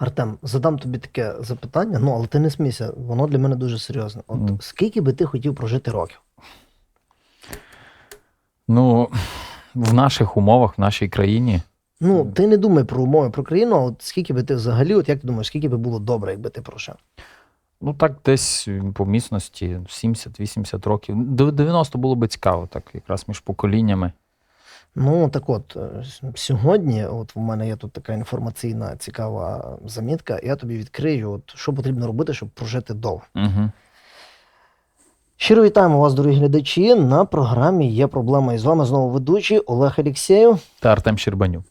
Артем, задам тобі таке запитання, ну але ти не смійся, воно для мене дуже серйозне. От Мгм. скільки би ти хотів прожити років? Ну, в наших умовах, в нашій країні. Ну, ти не думай про умови про країну, а от скільки би ти взагалі, от як ти думаєш, скільки би було добре, якби ти прожив? Ну, так, десь по міцності 70-80 років. До 90 було би цікаво, так, якраз між поколіннями. Ну так от е, сьогодні, от в мене є тут така інформаційна цікава замітка. Я тобі відкрию, от що потрібно робити, щоб прожити довго. Угу. Щиро вітаємо вас, дорогі глядачі. На програмі є проблема. І з вами знову ведучий Олег Алєксєєв. Та Артем Щербанюк.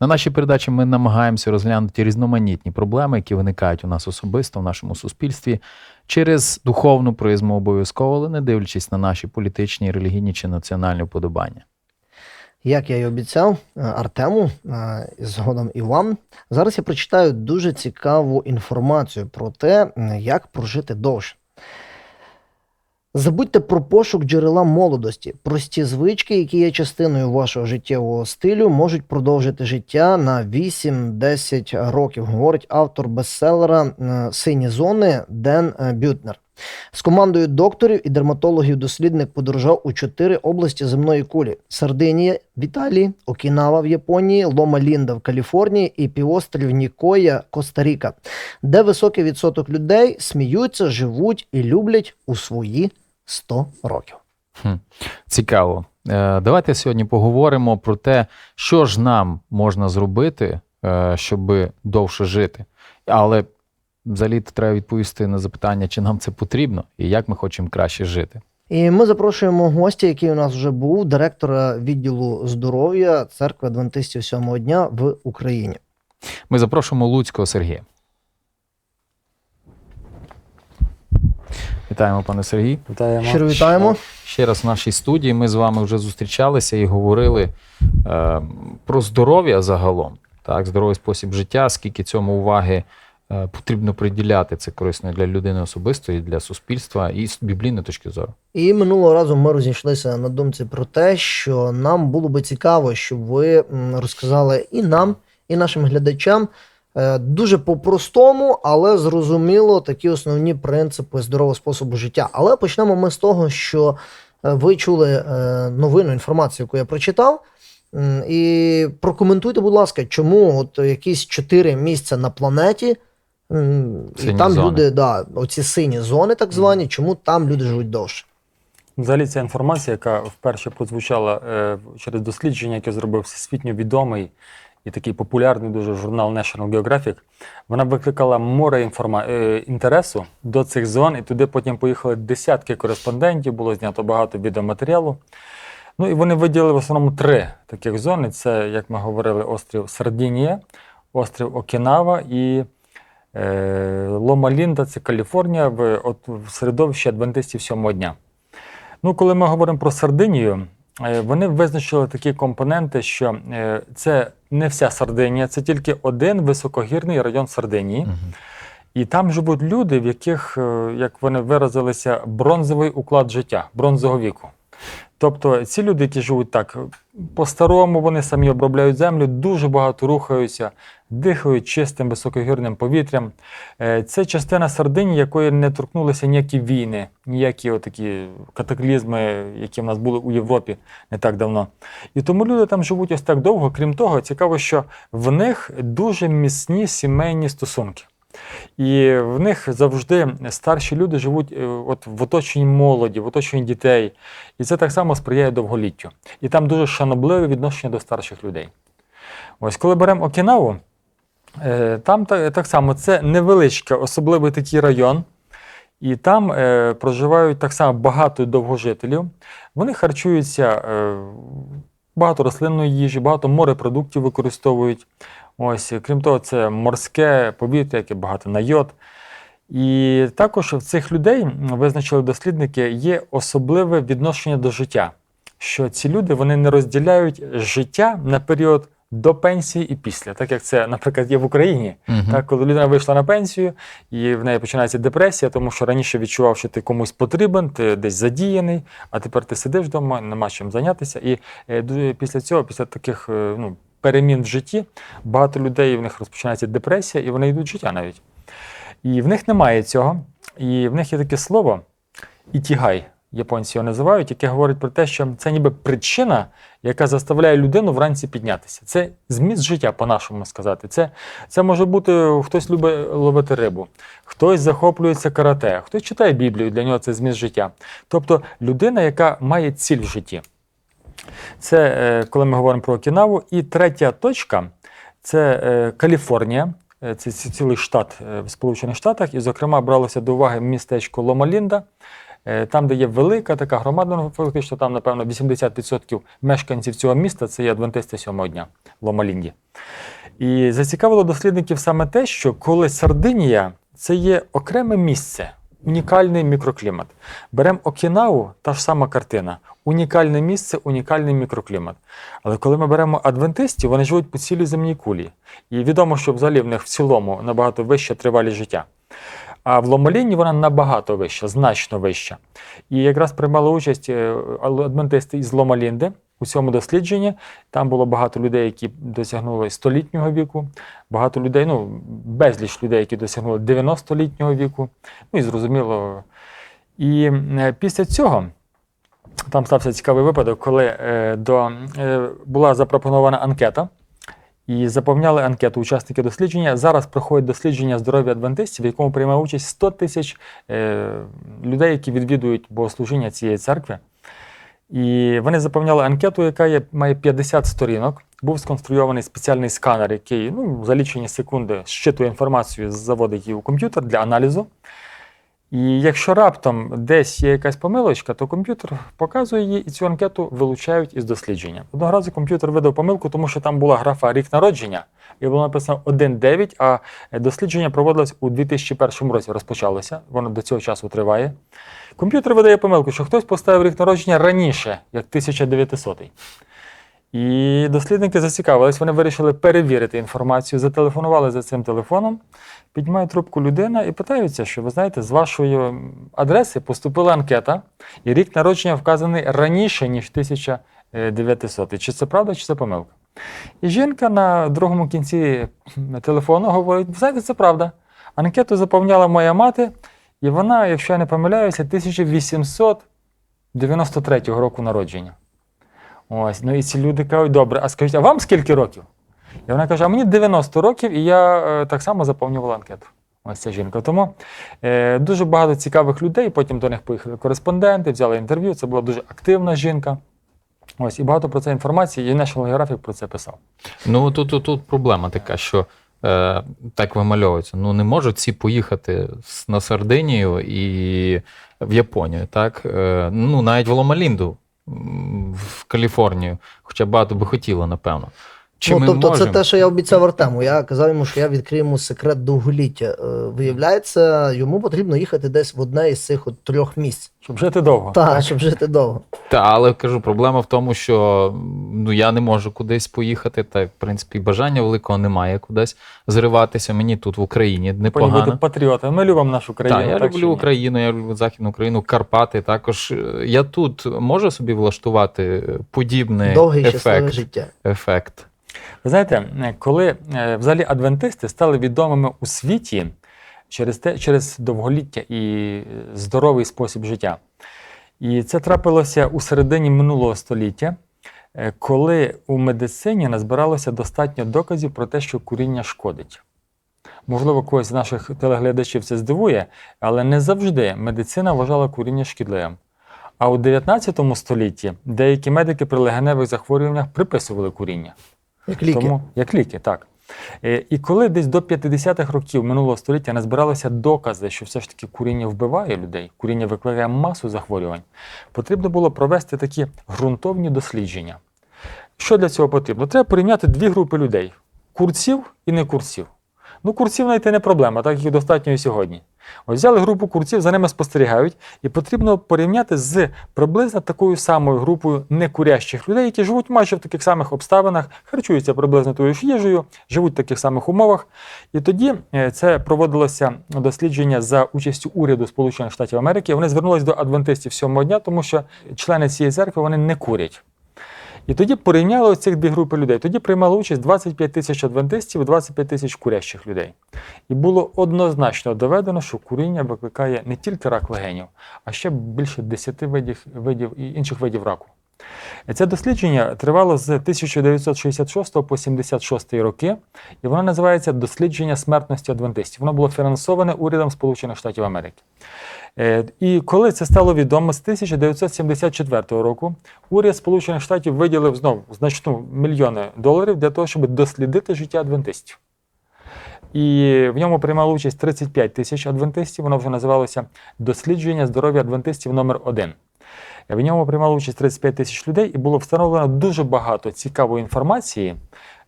На нашій передачі ми намагаємося розглянути різноманітні проблеми, які виникають у нас особисто в нашому суспільстві через духовну призму обов'язково, але не дивлячись на наші політичні, релігійні чи національні вподобання. Як я і обіцяв е, Артему, е, згодом і вам. Зараз я прочитаю дуже цікаву інформацію про те, як прожити довше. Забудьте про пошук джерела молодості. Прості звички, які є частиною вашого життєвого стилю, можуть продовжити життя на 8-10 років, говорить автор бестселера е, Сині зони Ден е, Бютнер. З командою докторів і дерматологів-дослідник подорожав у чотири області земної кулі: Сардинія в Італії, Окінава в Японії, Лома Лінда в Каліфорнії і півострів Нікоя, Коста-Ріка, де високий відсоток людей сміються, живуть і люблять у свої 100 років. Хм, Цікаво. Е, Давайте сьогодні поговоримо про те, що ж нам можна зробити, е, щоб довше жити. Але взагалі треба відповісти на запитання, чи нам це потрібно і як ми хочемо краще жити. І ми запрошуємо гостя, який у нас вже був, директора відділу здоров'я церкви Адвентистів сьомого дня в Україні. Ми запрошуємо Луцького Сергія. Вітаємо, пане Сергій. Вітаємо. Щиро вітаємо. Ще раз в нашій студії ми з вами вже зустрічалися і говорили е, про здоров'я загалом, так, здоровий спосіб життя, скільки цьому уваги потрібно приділяти. Це корисно для людини особисто, і для суспільства, і з біблійної точки зору. І минулого разу ми розійшлися на думці про те, що нам було би цікаво, щоб ви розказали і нам, і нашим глядачам е, дуже по-простому, але зрозуміло такі основні принципи здорового способу життя. Але почнемо ми з того, що е, ви чули е, новину інформацію, яку я прочитав. І прокоментуйте, будь ласка, чому от якісь чотири місця на планеті, м, і там зони. люди, да, оці сині зони, так звані, чому там люди живуть довше? Взагалі, ця інформація, яка вперше прозвучала е, через дослідження, яке зробив всесвітньо відомий і такий популярний дуже журнал National Geographic, вона викликала море інформа... е, інтересу до цих зон, і туди потім поїхали десятки кореспондентів, було знято багато відеоматеріалу. Ну і вони виділили в основному три таких зони: це, як ми говорили, острів Сардінія, острів Окінава і Лома Лінда, це Каліфорнія, в, от, в середовищі адвентистів сьомого дня. Ну, коли ми говоримо про Сардинію, е, вони визначили такі компоненти, що е, це не вся Сардинія, це тільки один високогірний район Сардинії. І там живуть люди, в яких, е, як вони виразилися, бронзовий уклад життя, бронзового віку. Тобто ці люди, які живуть так, по-старому вони самі обробляють землю, дуже багато рухаються, дихають чистим високогірним повітрям. Е, Це частина Сардинії, якої не торкнулися ніякі війни, ніякі такі катаклізми, які в нас були у Європі не так давно. І тому люди там живуть ось так довго. Крім того, цікаво, що в них дуже міцні сімейні стосунки. І в них завжди старші люди живуть е, от в оточенні молоді, в оточенні дітей. І це так само сприяє довголіттю. І там дуже шанобливе відношення до старших людей. Ось коли беремо Окінаву, е, там так само це невеличкий, особливий такий район. І там е, проживають так само багато довгожителів. Вони харчуються е, багато рослинної їжі, багато морепродуктів використовують. Ось, крім того, це морське повітря, яке багато на йод. І також в цих людей, визначили дослідники, є особливе відношення до життя. Що ці люди вони не розділяють життя на період до пенсії і після, так як це, наприклад, є в Україні. Мгм. Так, коли людина вийшла на пенсію, і в неї починається депресія, тому що раніше відчував, що ти комусь потрібен, ти десь задіяний, а тепер ти сидиш вдома, нема чим зайнятися. І е, після цього, після таких е, ну, перемін в житті, багато людей в них розпочинається депресія, і вони йдуть з життя навіть. І в них немає цього. І в них є таке слово ітігай, японці його називають, яке говорить про те, що це ніби причина, яка заставляє людину вранці піднятися. Це зміст життя, по-нашому сказати. Це, це може бути хтось любить ловити рибу, хтось захоплюється карате, хтось читає Біблію, для нього це зміст життя. Тобто людина, яка має ціль в житті. Це е, коли ми говоримо про Окінаву. І третя точка це е, Каліфорнія. Е, Це цілий штат в Сполучених Штатах, і, зокрема, бралося до уваги містечко Ломалінда, там, де є велика така громада, ну, фактично там, напевно, 80% мешканців цього міста це є адвентисти сьомого дня в Ломалінді. І зацікавило дослідників саме те, що коли Сардинія це є окреме місце, унікальний мікроклімат. Беремо Окінаву, та ж сама картина. Унікальне місце, унікальний мікроклімат. Але коли ми беремо адвентистів, вони живуть по цілій земній кулі. І відомо, що взагалі в них в цілому набагато вища тривалість життя. А в Ломаліні вона набагато вища, значно вища. І якраз приймали участь е, адвентисти із Ломалінди у цьому дослідженні. Там було багато людей, які досягнули столітнього віку, багато людей, ну, безліч людей, які досягнули 90-літнього віку. Ну і зрозуміло. І е, після цього там стався цікавий випадок, коли е, до, е, була запропонована анкета. І заповняли анкету учасники дослідження. Зараз проходить дослідження здоров'я адвентистів, в якому приймає участь 100 тисяч е, людей, які відвідують богослужіння цієї церкви. І вони заповняли анкету, яка є, має 50 сторінок. Був сконструйований спеціальний сканер, який ну, за лічені секунди щитує інформацію, заводить її у комп'ютер для аналізу. І якщо раптом десь є якась помилочка, то комп'ютер показує її і цю анкету вилучають із дослідження. Одного разу комп'ютер видав помилку, тому що там була графа рік народження, і було написано 1.9, а дослідження проводилось у 2001 році. Розпочалося, воно до цього часу триває. Комп'ютер видає помилку, що хтось поставив рік народження раніше, як 1900. І дослідники зацікавились, вони вирішили перевірити інформацію, зателефонували за цим телефоном, піднімає трубку людина і питаються, що ви знаєте, з вашої адреси поступила анкета, і рік народження вказаний раніше, ніж 1900. Чи це правда, чи це помилка? І жінка на другому кінці телефону говорить: знаєте, це правда. Анкету заповняла моя мати, і вона, якщо я не помиляюся, 1893 року народження. Ось, ну і ці люди кажуть, добре, а скажіть, а вам скільки років? І вона каже, а мені 90 років, і я е, так само заповнювала анкету. Ось ця жінка. Тому е, дуже багато цікавих людей. Потім до них поїхали кореспонденти, взяли інтерв'ю. Це була дуже активна жінка. Ось, і багато про це інформації, і National Geographic про це писав. Ну тут, тут, тут проблема така, що е, так вимальовується. Ну не можуть всі поїхати на Сардинію і в Японію, так? Е, ну навіть в Ломалінду в Каліфорнію, хоча багато би хотіло, напевно. Чи ну, ми тобто, можемо? це те, що я обіцяв Артему. Я казав йому, що я відкрию йому секрет довголіття. Е, Виявляється, йому потрібно їхати десь в одне із цих от трьох місць. Щоб жити довго. Так, щоб жити довго. Та, але кажу, проблема в тому, що ну, я не можу кудись поїхати. Та, в принципі, бажання великого немає кудись зриватися. Мені тут в Україні Повинні бути непогано. патріотами. Ми любимо нашу країну. Так, я так люблю? Україну, я люблю Західну Україну, Карпати. Також е, я тут можу собі влаштувати подібний ефект. життя. ефект. Ви знаєте, е, коли е, взагалі адвентисти стали відомими у світі через те, через довголіття і е, здоровий спосіб життя. І це трапилося у середині минулого століття, коли у медицині назбиралося достатньо доказів про те, що куріння шкодить. Можливо, когось з наших телеглядачів це здивує, але не завжди медицина вважала куріння шкідливим. А у 19 столітті деякі медики при легеневих захворюваннях приписували куріння. Як ліки. Тому, як ліки, так. Е, І коли десь до 50-х років минулого століття назбиралися докази, що все ж таки куріння вбиває людей, куріння викликає масу захворювань, потрібно було провести такі ґрунтовні дослідження. Що для цього потрібно? Треба порівняти дві групи людей: курців і не курців. Ну, курців знайти не проблема, так їх достатньо і сьогодні. Ось взяли групу курців, за ними спостерігають, і потрібно порівняти з приблизно такою самою групою некурящих людей, які живуть майже в таких самих обставинах, харчуються приблизно тою ж їжею, живуть в таких самих умовах. І тоді е, це проводилося дослідження за участю уряду Сполучених Штатів Америки. Вони звернулися до адвентистів сьомого дня, тому що члени цієї церкви вони не курять. І тоді порівняли цих дві групи людей. Тоді приймали участь 25 тисяч адвентистів і 25 тисяч курящих людей. І було однозначно доведено, що куріння викликає не тільки рак легенів, а ще більше 10 видів, видів інших видів раку. Це дослідження тривало з 1966 по 76 роки, і воно називається Дослідження смертності адвентистів. Воно було фінансоване урядом Сполучених Штатів Америки. Е, І коли це стало відомо з 1974 року, уряд Сполучених Штатів виділив знову значну мільйони доларів для того, щоб дослідити життя адвентистів. І в ньому приймало участь 35 тисяч адвентистів. Воно вже називалося Дослідження здоров'я адвентистів номер 1 В ньому приймало участь 35 тисяч людей, і було встановлено дуже багато цікавої інформації,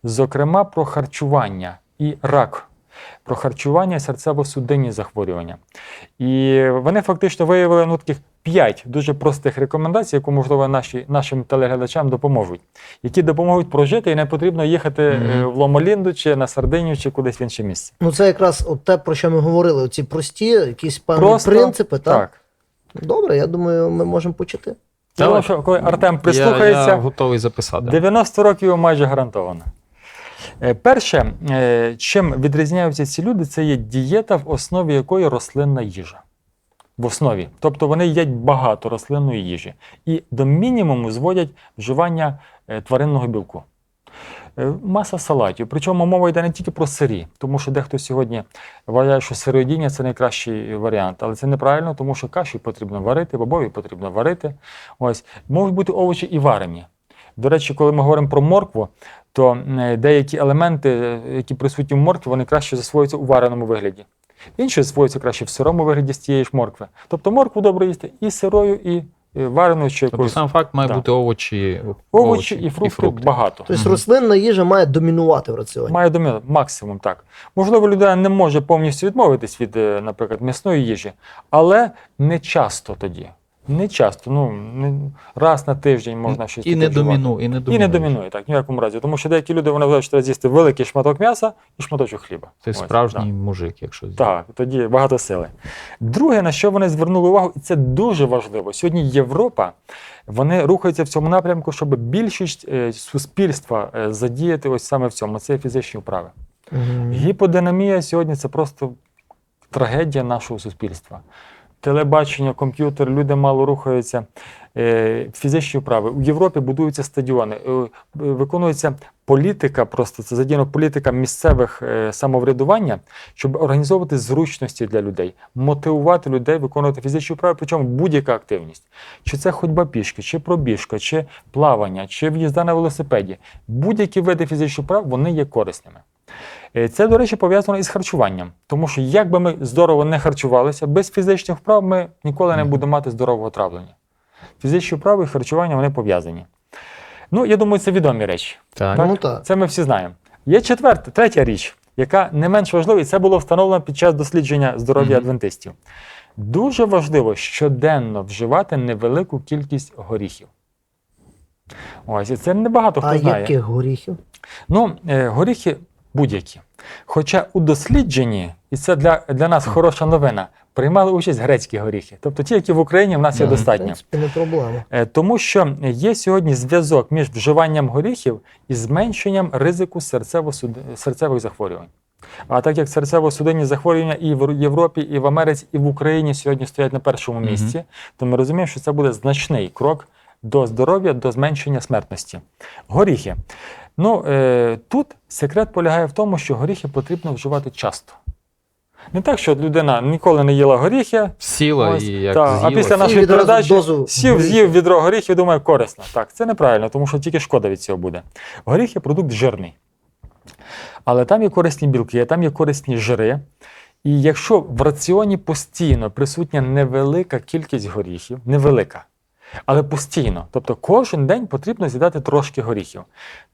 зокрема про харчування і рак, про харчування серцево-судинні захворювання. І вони фактично виявили ну, таких 5 дуже простих рекомендацій, які, можливо, наші, нашим телеглядачам допоможуть, які допоможуть прожити, і не потрібно їхати е, Мгм. в Ломолінду чи на Сардинію, чи кудись в інше місце. Ну, це якраз от те, про що ми говорили, оці прості, якісь певні Просто принципи, так? Так. Добре, я думаю, ми можемо почати. Я думаю, що коли Артем Я, прислухається, я готовий записати. 90 років майже гарантовано. Е, Перше, е, чим відрізняються ці люди, це є дієта, в основі якої рослинна їжа. В основі. Тобто вони їдять багато рослинної їжі. І до мінімуму зводять вживання е, тваринного білку. Е, Маса салатів. Причому мова йде не тільки про сирі, тому що дехто сьогодні вважає, що сироїдіння це найкращий варіант. Але це неправильно, тому що каші потрібно варити, бобові потрібно варити. Ось. Можуть бути овочі і варені. До речі, коли ми говоримо про моркву, то е, деякі елементи, е, які присутні в моркві, вони краще засвоюються у вареному вигляді. Інші засвоюються краще в сирому вигляді з тієї ж моркви. Тобто моркву добре їсти і сирою, і вареною чи Тобто якоюсь. сам факт має Так. бути овочі, Овочі і фрукти, багато. Тобто Мгм. рослинна їжа має домінувати в раціоні. Має домінувати максимум так. Можливо, людина не може повністю відмовитись від, е, наприклад, м'ясної їжі, але не часто тоді. Не часто. Ну, не, раз на тиждень можна щось І не домінує, і не І домінує. не домінує, так, ні в якому разі. Тому що деякі люди вони вважають, що треба з'їсти великий шматок м'яса і шматочок хліба. Ти Ось, справжній мужик, якщо Так, так, тоді багато сили. Друге, на що вони звернули увагу, і це дуже важливо. Сьогодні Європа вони рухаються в цьому напрямку, щоб більшість е, суспільства е, задіяти ось саме в цьому. Це фізичні вправи. Мгм. Гіподинамія сьогодні це просто трагедія нашого суспільства. Телебачення, комп'ютер, люди мало рухаються. Е, Фізичні вправи. У Європі будуються стадіони, е, е, виконується політика, просто це задіяна політика місцевих самоврядування, щоб організовувати зручності для людей, мотивувати людей виконувати фізичні вправи, причому будь-яка активність. Чи це ходьба пішки, чи пробіжка, чи плавання, чи в'їзда на велосипеді. Будь-які види фізичних вправ вони є корисними. Е, Це, до речі, пов'язано із харчуванням, тому що як би ми здорово не харчувалися, без фізичних вправ ми ніколи не будемо мати здорового травлення. Фізичні вправи і харчування вони пов'язані. Ну, я думаю, це відомі речі. Так. Ну так. Це ми всі знаємо. Є четверта, третя річ, яка не менш важлива, і це було встановлено під час дослідження здоров'я Мгм. адвентистів. Дуже важливо щоденно вживати невелику кількість горіхів. Ось, і це небагато хто А знає. яких горіхів? Ну, е, горіхи будь-які. Хоча у дослідженні, і це для, для нас хороша новина, приймали участь грецькі горіхи. Тобто ті, які в Україні в нас є достатньо. не проблема. Е, Тому що є сьогодні зв'язок між вживанням горіхів і зменшенням ризику серцево-суд- серцевих захворювань. А так як серцево-судинні захворювання і в Європі, і в Америці, і в Україні сьогодні стоять на першому місці, то ми розуміємо, що це буде значний крок до здоров'я, до зменшення смертності. Горіхи. Ну, е, тут секрет полягає в тому, що горіхи потрібно вживати часто. Не так, що людина ніколи не їла горіхи, Сіла Ось, і як та, а після нашої відразу передачі дозу сів, горіхів. з'їв відро горіхів і думає, корисно. Так, це неправильно, тому що тільки шкода від цього буде. Горіх є продукт жирний. Але там є корисні білки, там є корисні жири. І якщо в раціоні постійно присутня невелика кількість горіхів, невелика, але постійно, тобто кожен день потрібно з'їдати трошки горіхів.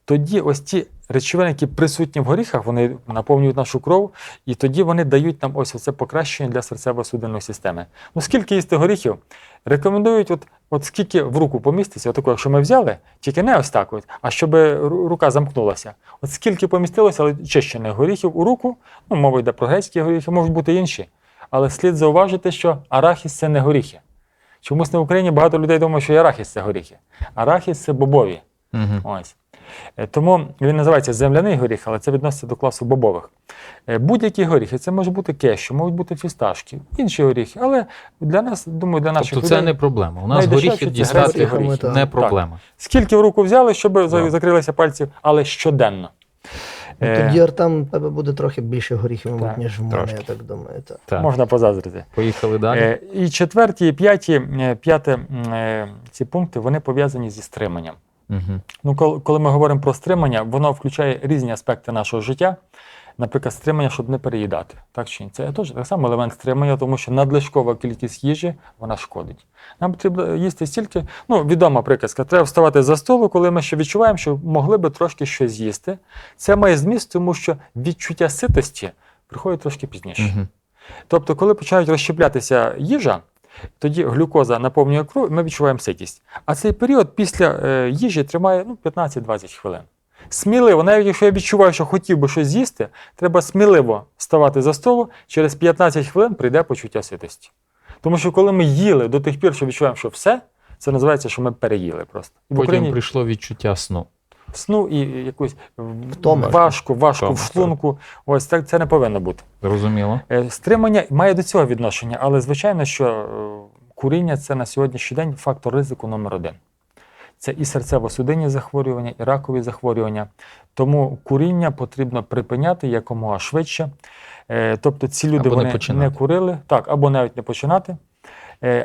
Тоді ось ті речовини, які присутні в горіхах, вони наповнюють нашу кров, і тоді вони дають нам ось це покращення для серцево-судинної системи. Ну скільки їсти горіхів? Рекомендують, от, от скільки в руку поміститься, отаку, якщо ми взяли, тільки не ось так, от, а щоб рука замкнулася. От скільки помістилося, але чищених горіхів у руку, ну мова йде про грецькі горіхи, можуть бути інші. Але слід зауважити, що арахіс це не горіхи. Чомусь на Україні багато людей думають, що і арахіс це горіхи. Арахіс це бобові. Мгм. Ось. Е, Тому він називається земляний горіх, але це відноситься до класу бобових. Е, Будь-які горіхи, це може бути кешю, можуть бути фісташки, інші горіхи. Але для нас, думаю, для наших Тобто це людей, не проблема. У нас горіхи дістати горіхи. не Так. проблема. скільки в руку взяли, щоб за- закрилися пальці, але щоденно. Ну, Е, Тоді Артем, тебе буде трохи більше горіхів, мабуть, ніж в мене, трошки. я так думаю. Так. Так. Можна позаздрити. Поїхали далі. Е, І четверті, і п'яті, п'яте е, ці пункти вони пов'язані зі стриманням. Ну, коли, ми говоримо про стримання, воно включає різні аспекти нашого життя. Наприклад, стримання, щоб не переїдати. Так чи ні? Це теж так само елемент стримання, тому що надлишкова кількість їжі вона шкодить. Нам потрібно їсти стільки. Ну, відома приказка, треба вставати за столу, коли ми ще відчуваємо, що могли би трошки щось з'їсти. Це має зміст, тому що відчуття ситості приходить трошки пізніше. Мгм. Тобто, коли починають розщеплятися їжа, тоді глюкоза наповнює кров, і ми відчуваємо ситість. А цей період після е, їжі тримає ну, 15-20 хвилин. Сміливо, навіть якщо я відчуваю, що хотів би щось з'їсти, треба сміливо вставати за столу, через 15 хвилин прийде почуття ситості. Тому що коли ми їли до тих пір, що відчуваємо, що все, це називається, що ми переїли просто. І Потім Україні прийшло відчуття сну. Сну і якусь Втома. важко, важко Втома, в шлунку. Ось так це не повинно бути. Зрозуміло. Е, Стримання має до цього відношення, але звичайно, що е, куріння це на сьогоднішній день фактор ризику номер один. Це і серцево-судинні захворювання, і ракові захворювання. Тому куріння потрібно припиняти якомога швидше. Е, Тобто ці люди Або не вони не, починати. курили, так, або навіть не починати,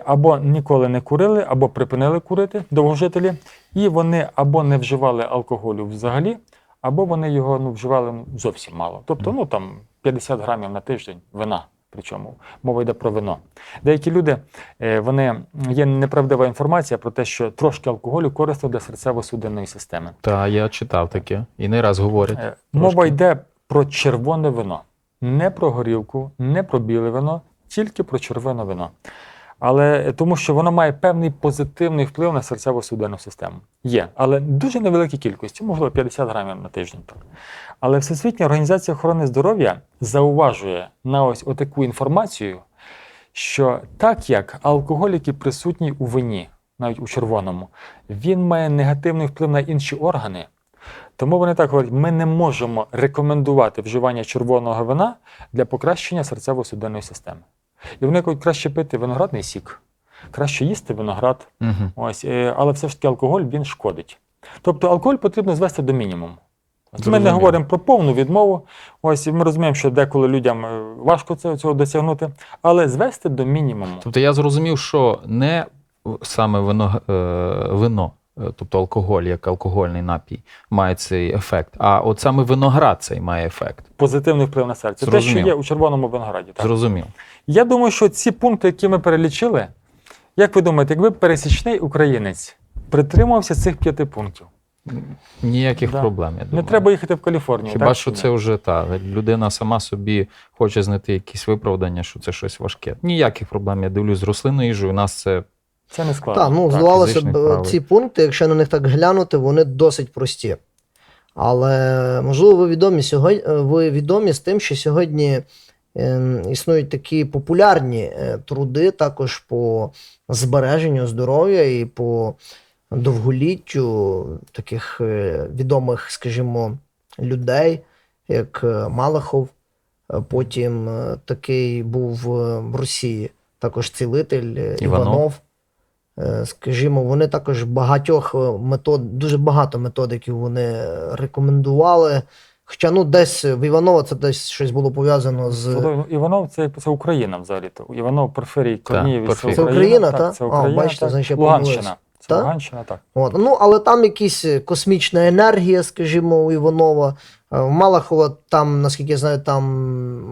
або ніколи не курили, або припинили курити довгожителі, і вони або не вживали алкоголю взагалі, або вони його ну, вживали зовсім мало. Тобто, ну там 50 грамів на тиждень вина. Причому мова йде про вино. Деякі люди е, вони є неправдива інформація про те, що трошки алкоголю корисно для серцево-судинної системи. Та я читав таке і не раз говорять. Е, Мова йде про червоне вино, не про горілку, не про біле вино, тільки про червоне вино. Але тому, що воно має певний позитивний вплив на серцево-судинну систему. Є, але дуже невеликій кількості, можливо, 50 грамів на тиждень. Так. Але Всесвітня організація охорони здоров'я зауважує на ось отаку інформацію, що так як алкоголь, який присутній у вині, навіть у червоному, він має негативний вплив на інші органи. Тому вони так говорять: ми не можемо рекомендувати вживання червоного вина для покращення серцево-судинної системи. І вони кажуть, краще пити виноградний сік, краще їсти виноград. Мгм. Ось, е, але все ж таки алкоголь він шкодить. Тобто алкоголь потрібно звести до мінімуму. Ми не говоримо про повну відмову. Ось ми розуміємо, що деколи людям е, важко це- цього досягнути, але звести до мінімуму. Тобто я зрозумів, що не саме вино, е, вино, тобто алкоголь, як алкогольний напій, має цей ефект, а от саме виноград цей має ефект. Позитивний вплив на серце. Те, що є у червоному винограді. Так. Зрозумів. Я думаю, що ці пункти, які ми перелічили, як ви думаєте, якби пересічний українець притримувався цих п'яти пунктів, Ніяких Да. проблем. Я не треба їхати в Каліфорнію. Хіба так, що це вже та людина сама собі хоче знайти якісь виправдання, що це щось важке. Ніяких проблем. Я дивлюсь з рослинною їжею. У нас це це не складно. Так, ну Так, здавалося б, ці пункти, якщо на них так глянути, вони досить прості. Але можливо, ви відомі сьогодні, ви відомі з тим, що сьогодні ем, існують такі популярні е, труди також по збереженню здоров'я і по довголіттю таких е, відомих, скажімо, людей, як е, Малахов. Е, Потім е, такий був е, в Росії також цілитель е, Іванов. Іванов. Е, Скажімо, вони також багатьох е, метод, дуже багато методиків вони рекомендували. Хоча ну десь в Іванова це десь щось було пов'язано з. Іванов це, це Україна взагалі. то Іванов, Порфирій, Корнієві. Це Україна, та? Це А, бачите, так. значить, Луганщина. Це Та? Луганщина, так. От. Ну, але там якась космічна енергія, скажімо, у Іванова. Е, У Малахова там, наскільки я знаю, там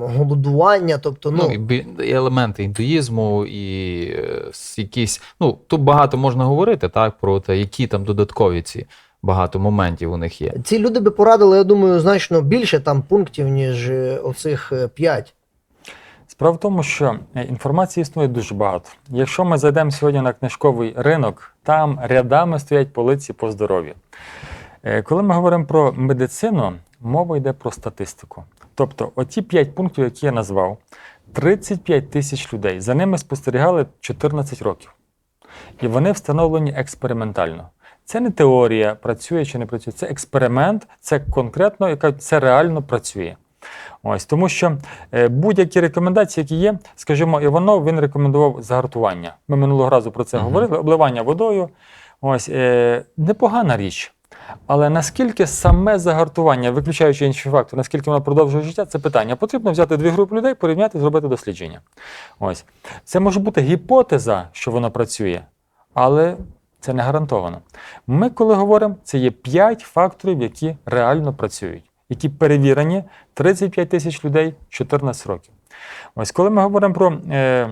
голодування, тобто, ну, ну, і елементи індуїзму, і е, якісь. Ну, тут багато можна говорити, так, про те, які там додаткові ці багато моментів у них є. ці люди би порадили, я думаю, значно більше там пунктів, ніж е, оцих п'ять. Справа в тому, що інформації існує дуже багато. Якщо ми зайдемо сьогодні на книжковий ринок, там рядами стоять полиці по здоров'ю. Коли ми говоримо про медицину, мова йде про статистику. Тобто, оті 5 пунктів, які я назвав, 35 тисяч людей. За ними спостерігали 14 років. І вони встановлені експериментально. Це не теорія, працює чи не працює. Це експеримент, це конкретно, яка це реально працює. Ось тому, що е, будь-які рекомендації, які є, скажімо, Іванов він рекомендував загартування. Ми минулого разу про це Мгм. говорили, обливання водою. Ось е, непогана річ. Але наскільки саме загартування, виключаючи інші фактори, наскільки воно продовжує життя, це питання. Потрібно взяти дві групи людей, порівняти, зробити дослідження. Ось це може бути гіпотеза, що воно працює, але це не гарантовано. Ми, коли говоримо, це є 5 факторів, які реально працюють, які перевірені 35 тисяч людей 14 років. Ось коли ми говоримо про е,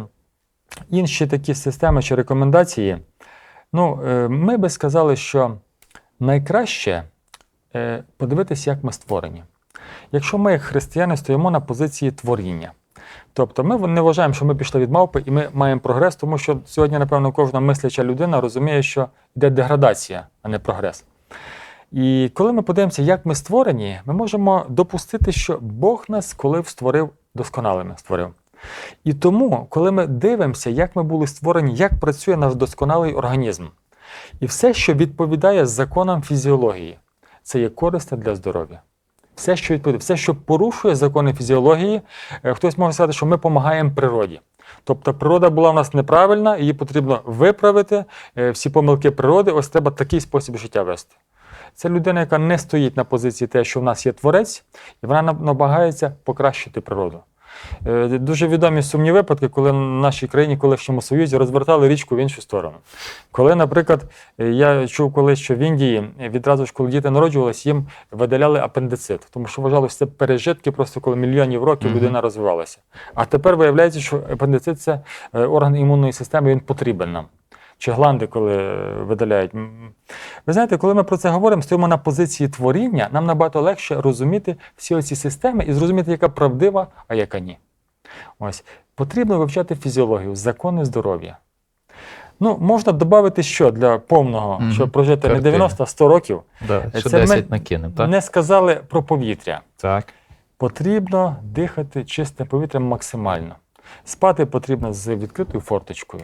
інші такі системи чи рекомендації, ну, е, ми би сказали, що найкраще е, подивитися, як ми створені. Якщо ми, як християни, стоїмо на позиції творіння, тобто ми не вважаємо, що ми пішли від мавпи і ми маємо прогрес, тому що сьогодні, напевно, кожна мисляча людина розуміє, що йде деградація, а не прогрес. І коли ми подивимося, як ми створені, ми можемо допустити, що Бог нас коли створив досконалими створив. І тому, коли ми дивимося, як ми були створені, як працює наш досконалий організм, і все, що відповідає законам фізіології, це є корисне для здоров'я. Все, що відповідає, все, що порушує закони фізіології, е, хтось може сказати, що ми допомагаємо природі. Тобто природа була в нас неправильна, її потрібно виправити. е, Всі помилки природи, ось треба такий спосіб життя вести. Це людина, яка не стоїть на позиції те, що в нас є творець, і вона нам- намагається покращити природу. Е, Дуже відомі сумні випадки, коли в нашій країні, колишньому Союзі, розвертали річку в іншу сторону. Коли, наприклад, е, я чув колись, що в Індії відразу ж, коли діти народжувалися, їм видаляли апендицит, тому що вважали, що це пережитки, просто коли мільйонів років Мгм. людина розвивалася. А тепер виявляється, що апендицит це е, орган імунної системи, він потрібен нам. Чи гланди, коли е, видаляють. Ви знаєте, коли ми про це говоримо, стоїмо на позиції творіння, нам набагато легше розуміти всі ці системи і зрозуміти, яка правдива, а яка ні. Ось. Потрібно вивчати фізіологію, закони здоров'я. Ну, можна додати що для повного, Мгм. щоб прожити не 90, а 100 років. Да, ще Це ми 10 накинемо, так? Не сказали про повітря. Так. Потрібно дихати чисте повітря максимально. Спати потрібно з відкритою форточкою.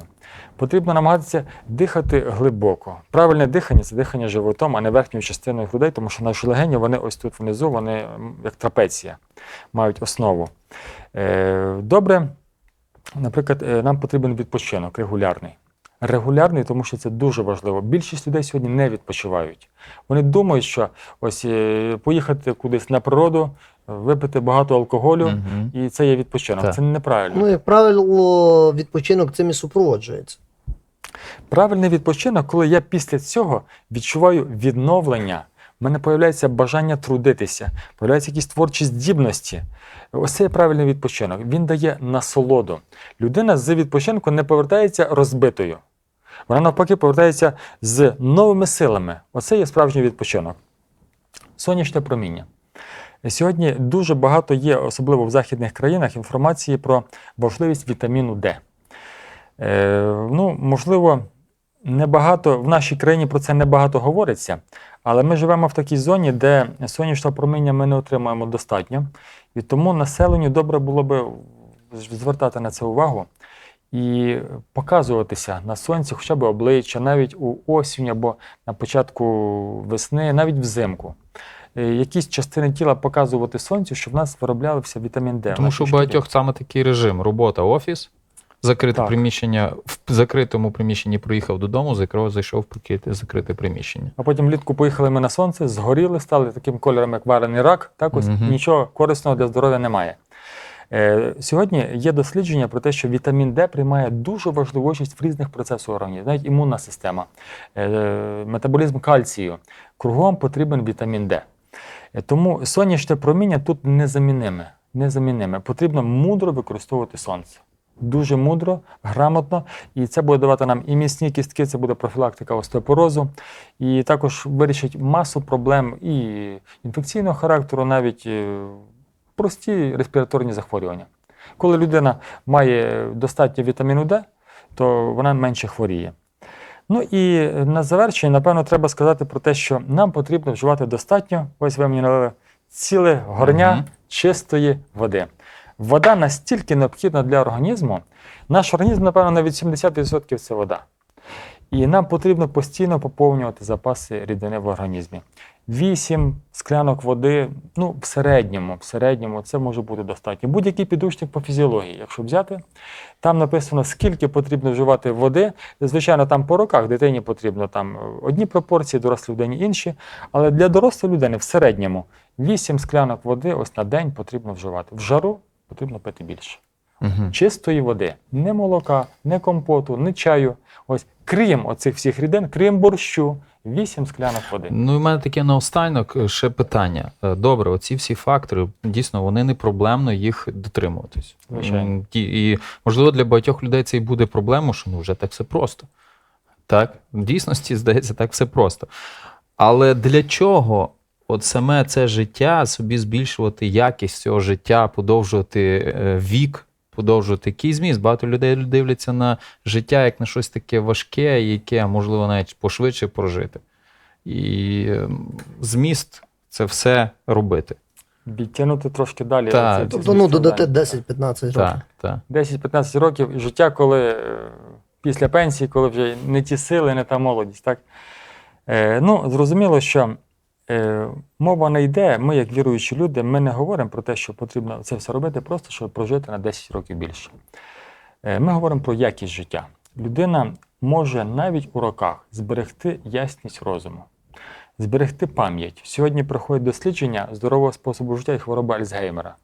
Потрібно намагатися дихати глибоко. Правильне дихання це дихання животом, а не верхньою частиною грудей, тому що наші легені, вони ось тут внизу, вони як трапеція, мають основу. Е, Добре, наприклад, е, нам потрібен відпочинок регулярний. Регулярний, тому що це дуже важливо. Більшість людей сьогодні не відпочивають. Вони думають, що ось е, поїхати кудись на природу, випити багато алкоголю, Мгм. і це є відпочинок. Так. Це неправильно. Ну, як правило, відпочинок цим і супроводжується. Правильний відпочинок, коли я після цього відчуваю відновлення. в мене появляється бажання трудитися, появляються якісь творчі здібності. Ось це є правильний відпочинок. Він дає насолоду. Людина з відпочинку не повертається розбитою. Вона навпаки повертається з новими силами. Оце є справжній відпочинок. Сонячне проміння. Сьогодні дуже багато є, особливо в західних країнах, інформації про важливість вітаміну Д. Е, ну, можливо, небагато в нашій країні про це небагато говориться, але ми живемо в такій зоні, де сонячного проміння ми не отримуємо достатньо. І тому населенню добре було би звертати на це увагу і показуватися на сонці, хоча б обличчя, навіть у осінь або на початку весни, навіть взимку. Е, Якісь частини тіла показувати сонцю, щоб в нас вироблявся вітамін Д. Тому що у багатьох саме такий режим: робота, офіс, закрите Так. приміщення, в закритому приміщенні приїхав додому, закрив, зайшов в закрите приміщення. А потім влітку поїхали ми на сонце, згоріли, стали таким кольором, як варений рак. Так ось Мгм. нічого корисного для здоров'я немає. Е, сьогодні є дослідження про те, що вітамін Д приймає дуже важливу участь в різних процесах організму, навіть імунна система, е, метаболізм кальцію. Кругом потрібен вітамін Д. Е, Тому сонячне проміння тут незаміниме. незаміниме. Потрібно мудро використовувати сонце. Дуже мудро, грамотно, і це буде давати нам і міцні кістки, це буде профілактика остеопорозу, і також вирішить масу проблем і інфекційного характеру, навіть е, прості респіраторні захворювання. Коли людина має достатньо вітаміну Д, то вона менше хворіє. Ну і на завершення, напевно, треба сказати про те, що нам потрібно вживати достатньо. Ось ви мені налили ціле горня Мгм. чистої води. Вода настільки необхідна для організму. Наш організм, напевно, навіть 70% це вода. І нам потрібно постійно поповнювати запаси рідини в організмі. 8 склянок води, ну, в середньому, в середньому це може бути достатньо. Будь-який підручник по фізіології, якщо взяти, там написано, скільки потрібно вживати води. Звичайно, там по роках дитині потрібно там одні пропорції, дорослій людині інші. Але для дорослої людини в середньому 8 склянок води ось на день потрібно вживати. В жару потрібно пити більше Угу. чистої води, не молока, не компоту, не чаю. Ось крім оцих всіх рідин, крім борщу, 8 склянок води. Ну, і в мене таке наостанок е, ще питання. Е, Добре, оці всі фактори, дійсно, вони не проблемно їх дотримуватись. Звичайно. Ті- І, можливо, для багатьох людей це і буде проблемою, що ну вже так все просто. Так, в дійсності, здається, так все просто. Але для чого от саме це життя, собі збільшувати якість цього життя, подовжувати е, вік, подовжувати який зміст? Багато людей дивляться на життя як на щось таке важке, яке можливо навіть пошвидше прожити. І ем, зміст це все робити. Відтягнути трошки далі. Оці- Тобто, ну, додати 10-15 років. Так, так. 10-15 років життя, коли е, після пенсії, коли вже не ті сили, не та молодість. Так? Е, ну, зрозуміло, що мова не йде, ми, як віруючі люди, ми не говоримо про те, що потрібно це все робити, просто щоб прожити на 10 років більше. Е, ми говоримо про якість життя. Людина може навіть у роках зберегти ясність розуму, зберегти пам'ять. Сьогодні проходять дослідження здорового способу життя і хвороби Альцгеймера.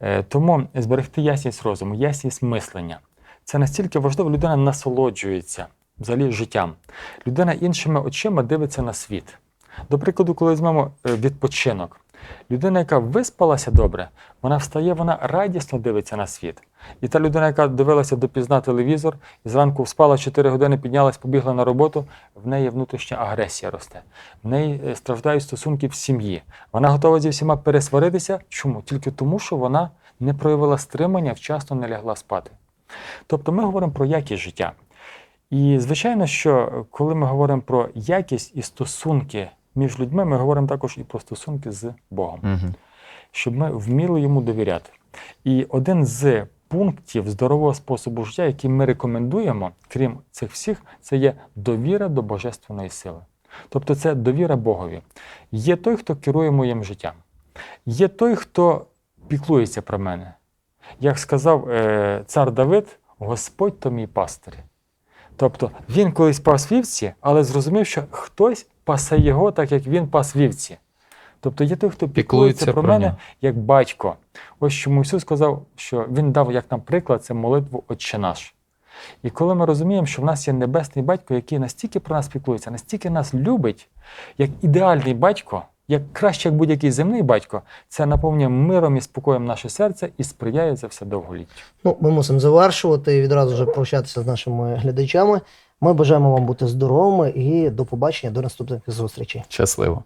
Е, Тому зберегти ясність розуму, ясність мислення. Це настільки важливо, людина насолоджується взагалі життям. Людина іншими очима дивиться на світ. До прикладу, коли візьмемо е, відпочинок, людина, яка виспалася добре, вона встає, вона радісно дивиться на світ. І та людина, яка дивилася допізна телевізор, і зранку вспала 4 години, піднялась, побігла на роботу, в неї внутрішня агресія росте. В неї е, страждають стосунки в сім'ї. Вона готова зі всіма пересваритися. Чому? Тільки тому, що вона не проявила стримання, вчасно не лягла спати. Тобто ми говоримо про якість життя. І звичайно, що коли ми говоримо про якість і стосунки між людьми, ми говоримо також і про стосунки з Богом Угу. щоб ми вміли йому довіряти. І один з пунктів здорового способу життя, який ми рекомендуємо, крім цих всіх, це є довіра до божественної сили. Тобто це довіра Богові. Є той, хто керує моїм життям. Є той, хто піклується про мене. Як сказав е, цар Давид, Господь то мій пастир. Тобто він колись пас вівці, але зрозумів, що хтось пасе його, так як він пас вівці. Тобто є той, хто піклується, про, про мене нього. як батько. Ось чому Ісус сказав, що Він дав як нам приклад це молитву Отче наш. І коли ми розуміємо, що в нас є небесний батько, який настільки про нас піклується, настільки нас любить, як ідеальний батько, як краще, як будь-який земний батько, це наповнює миром і спокоєм наше серце і сприяє за все довголіттю. Ну, ми мусимо завершувати і відразу вже прощатися з нашими глядачами. Ми бажаємо вам бути здоровими і до побачення, до наступних зустрічей. Щасливо.